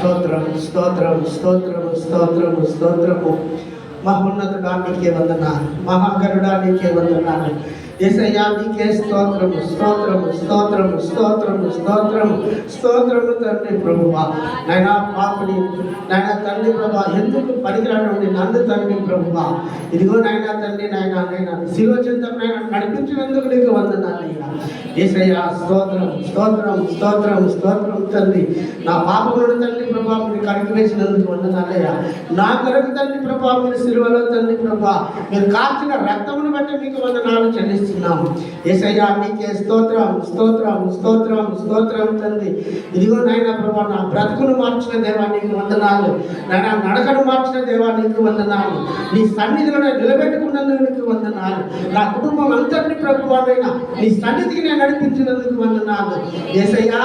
స్తోత్రం స్తోత్రం స్తోత్రం స్తోత్రము. మహోన్నతుడా నీకే వందనాలు. మహాగరుడా నీకే వందనాలు. ఏసయ్యా నీకే స్తోత్రము స్తోత్రము స్తోత్రము స్తోత్రము స్తోత్రము స్తోత్రము తండ్రి ప్రభువా. నైనా పాపని నాయన తండ్రి ప్రభా ఎందుకు పనికిరానుండి నన్ను తండ్రి ప్రభువా? ఇదిగో నాయనా తండ్రి నాయన నాయన శిరోచింతం నాయన నడిపించినందుకు నీకు వందనాలయ్యా ఏసయ్యా స్తోత్రం స్తోత్రం స్తోత్రం స్తోత్రం తండ్రి. నా పాపముడు తండ్రి ప్రభా మీరు కడిగి వేసినందుకు వందనాలయ్యా నా కొరకు తండ్రి ప్రభా మీరు సిలువలో తండ్రి ప్రభా మీరు కాచిన రక్తమును బట్టి మీకు వందనాలు చెల్లిస్తున్నాము ఏసయ్యా నీకే స్తోత్రం స్తోత్రం స్తోత్రం స్తోత్రం తండ్రి. ఇదిగో నాయన ప్రభా నా బ్రతుకును మార్చిన దేవా నీకు వందనాలు. నాయన నడకను మార్చిన దేవా నీకు వందనాలు. నీ సన్నిధిలో నిలబెట్టుకున్నందుకు నీకు వందనాలు. నా కుటుంబం అంతటిని ప్రభువానైనా నీ సన్నిధికి నేను నడిపించినందుకు వందనాలు. ఏసయ్యా